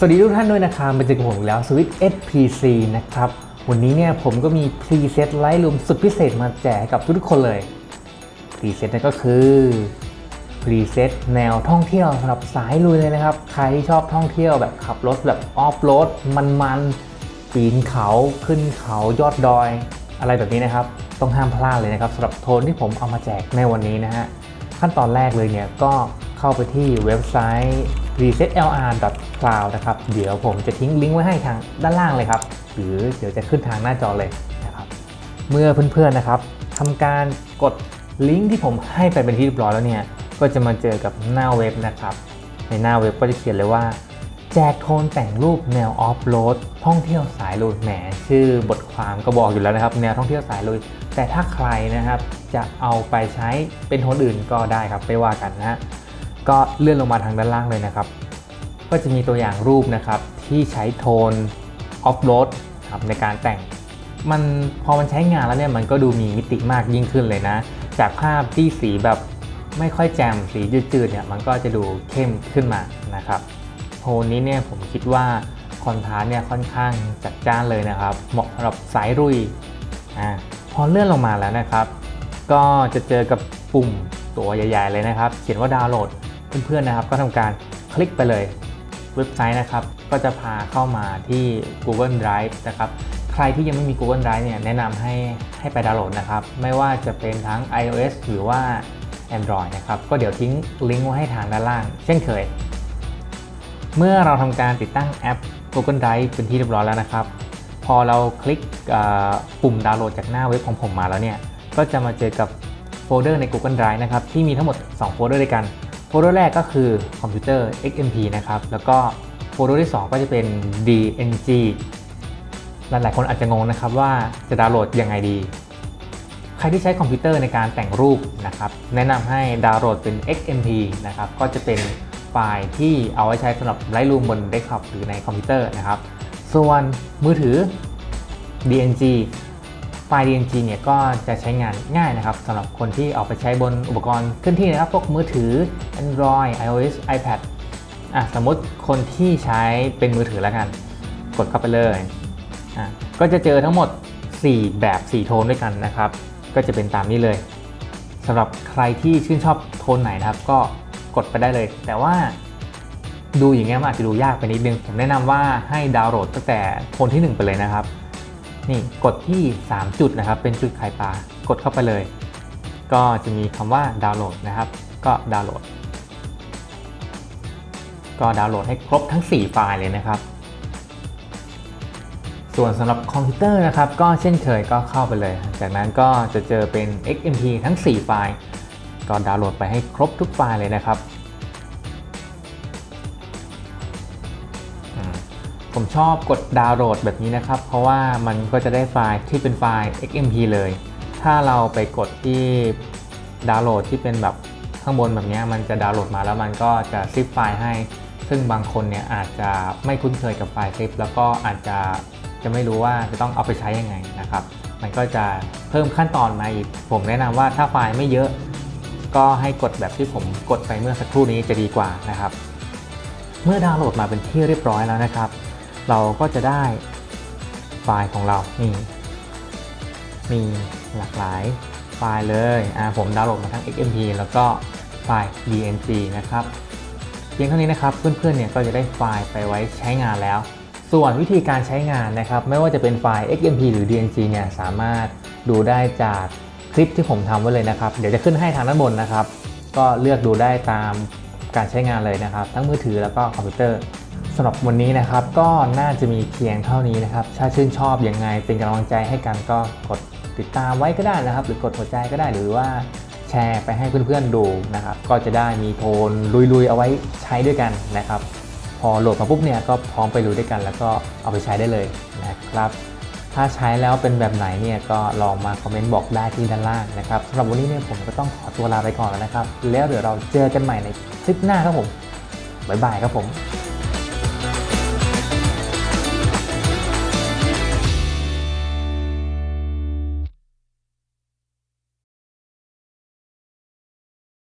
สวัสดีทุกท่านด้วยนะครับมาเจอกับผมอีกแล้ว Switch SPC นะครับ วันนี้เนี่ยผมก็มีพรีเซตไลท์รูมสุดพิเศษมาแจกกับทุกคนเลยพรีเซตนั่นก็คือพรีเซตแนวท่องเที่ยวสำหรับสายลุยเลยนะครับ ใครที่ชอบท่องเที่ยวแบบขับรถแบบออฟโรดมันๆปีนเขาขึ้นเขายอดดอย อะไรแบบนี้นะครับ ต้องห้ามพลาดเลยนะครับสำหรับโทนที่ผมเอามาแจกในวันนี้นะฮะขั้นตอนแรกเลยเนี่ยก็เข้าไปที่เว็บไซต์ resetlr.cloud นะครับ เดี๋ยวผมจะทิ้งลิงก์ไว้ให้ทางด้านล่างเลยครับ หรือเดี๋ยวจะขึ้นทางหน้าจอเลยนะครับ เมื่อเพื่อนๆนะครับทำการกดลิงก์ที่ผมให้ไปเป็นที่เรียบร้อยแล้วเนี่ย ก็จะมาเจอกับหน้าเว็บนะครับ ในหน้าเว็บก็จะเขียนเลยว่า แจกโทนแต่งรูปแนวออฟโรดท่องเที่ยวสายลุยแหมชื่อบทความก็บอกอยู่แล้วนะครับ แนวท่องเที่ยวสายลุยแต่ถ้าใครนะครับจะเอาไปใช้เป็นโทนอื่นก็ได้ครับไม่ว่ากันนะฮะ ก็เลื่อนลงมาทางด้านล่างเลยนะครับ ก็จะมีตัวอย่างรูปนะครับที่ใช้โทนออฟโรดครับในการแต่ง มันพอมันใช้งานแล้วเนี่ยมันก็ดูมีมิติมากยิ่งขึ้นเลยนะ จากภาพที่สีแบบไม่ค่อยแจ่มสีจืดๆเนี่ยมันก็จะดูเข้มขึ้นมานะครับโทนนี้เนี่ยผมคิดว่าคอนทราสต์เนี่ยค่อนข้างจัดจ้านเลยนะครับ เหมาะสำหรับสายรุยอ่าพอเลื่อนลงมาแล้วนะครับ ก็จะเจอกับปุ่มตัวใหญ่ ๆ เลยนะครับ เขียนว่าดาวน์โหลด เพื่อนๆนะครับ ก็ทำการคลิกไปเลยเว็บไซต์นะครับ ก็จะพาเข้ามาที่ Google Drive นะครับ ใครที่ยังไม่มี Google Drive เนี่ยแนะนำให้ให้ไปดาวน์โหลดนะครับ ไม่ว่าจะเป็นทั้ง iOS หรือว่า Android นะครับ ก็เดี๋ยวทิ้งลิงก์ไว้ให้ทางด้านล่าง เช่นเคย เมื่อเราทำการติดตั้งแอป Google Drive เป็นที่เรียบร้อยแล้วนะครับ พอเราคลิกปุ่มดาวน์โหลดจากหน้าเว็บของผมมาแล้วเนี่ย ก็จะมาเจอกับโฟลเดอร์ใน Google Drive นะครับ ที่มีทั้งหมด 2 โฟลเดอร์ด้วยกัน โฟลเดอร์แรกก็คือคอมพิวเตอร์ XMP นะครับ แล้วก็โฟลเดอร์ที่ 2 ก็จะเป็น DNG หลายๆคนอาจจะงงนะครับว่าจะดาวน์โหลดยังไงดี ใครที่ใช้คอมพิวเตอร์ในการแต่งรูปนะครับ แนะนำให้ดาวน์โหลดเป็น XMP นะครับ ก็จะเป็นไฟล์ที่เอาไว้ใช้สำหรับไลท์รูมบนเดสก์ท็อปหรือในคอมพิวเตอร์นะครับ ส่วนมือถือ DNG ไฟล์ DNG เนี่ยก็จะใช้งานง่ายนะครับสำหรับคนที่เอาไปใช้บนอุปกรณ์เคลื่อนที่นะครับ พวกมือถือ Android iOS iPad อะสมมติคนที่ใช้เป็นมือถือแล้วกัน กดเข้าไปเลยอะก็จะเจอทั้งหมด 4 แบบ 4 โทนด้วยกันนะครับ ก็จะเป็นตามนี้เลยสำหรับใครที่ชื่นชอบโทนไหนนะครับ ก็กดไปได้เลย แต่ว่าดูอย่างเงี้ยมันอาจจะดูยากไปนิดนึง ผมแนะนำว่าให้ดาวน์โหลดตั้งแต่โทนที่ 1 ไปเลยนะครับ นี่กดที่ 3 จุดนะครับ เป็นจุดไข่ปลากดเข้าไปเลย ก็จะมีคำว่าดาวน์โหลดนะครับ ก็ดาวน์โหลด ก็ดาวน์โหลดให้ครบทั้ง 4 ไฟล์เลยนะครับ ส่วนสำหรับคอมพิวเตอร์นะครับ ก็เช่นเคยก็เข้าไปเลย จากนั้นก็จะเจอเป็น XMP ทั้ง 4 ไฟล์ ก็ดาวน์โหลดไปให้ครบทุกไฟล์เลยนะครับ ผมชอบกดดาวน์โหลดแบบนี้นะครับ เพราะว่ามันก็จะได้ไฟล์ที่เป็นไฟล์ XMP เลย ถ้าเราไปกดที่ดาวน์โหลดที่เป็นแบบข้างบนแบบนี้มันจะดาวน์โหลดมาแล้วมันก็จะซิปไฟล์ให้ ซึ่งบางคนเนี่ยอาจจะไม่คุ้นเคยกับไฟล์ซิปแล้วก็อาจจะจะไม่รู้ว่าจะต้องเอาไปใช้ยังไงนะครับ มันก็จะเพิ่มขั้นตอนมาอีก ผมแนะนำว่าถ้าไฟล์ไม่เยอะ ก็ให้กดแบบที่ผมกดไปเมื่อสักครู่นี้จะดีกว่านะครับ เมื่อดาวน์โหลดมาเป็นที่เรียบร้อยแล้วนะครับ เราก็จะได้ไฟล์ของเรานี่มีหลากหลายไฟล์เลยอ่าผมดาวน์โหลดมาทั้ง XMP แล้วก็ไฟล์ DNG นะครับเพียงเท่านี้นะครับเพื่อนๆเนี่ยก็จะได้ไฟล์ไปไว้ใช้งานแล้ว ส่วนวิธีการใช้งานนะครับ ไม่ว่าจะเป็นไฟล์ XMP หรือ DNG เนี่ยสามารถดูได้จากคลิปที่ผมทำไว้เลยนะครับ เดี๋ยวจะขึ้นให้ทางด้านบนนะครับ ก็เลือกดูได้ตามการใช้งานเลยนะครับ ทั้งมือถือแล้วก็คอมพิวเตอร์ สำหรับวันนี้นะครับก็น่าจะมีเพียงเท่านี้นะครับ ถ้าชื่นชอบยังไงเป็นกำลังใจให้กันก็กดติดตามไว้ก็ได้นะครับ หรือกดหัวใจก็ได้หรือว่าแชร์ไปให้เพื่อนๆดูนะครับ ก็จะได้มีโทนลุยๆ เอาไว้ใช้ด้วยกันนะครับ พอโหลดมาปุ๊บเนี่ยก็พร้อมไปดูด้วยกัน แล้วก็เอาไปใช้ได้เลยนะครับ ถ้าใช้แล้วเป็นแบบไหนเนี่ยก็ลองมาคอมเมนต์บอกได้ที่ด้านล่างนะครับสำหรับวันนี้เนี่ยผมก็ต้องขอตัวลาไปก่อนแล้วนะครับ แล้วเดี๋ยวเราเจอกันใหม่ในคลิปหน้าครับผมบ๊ายบายครับผม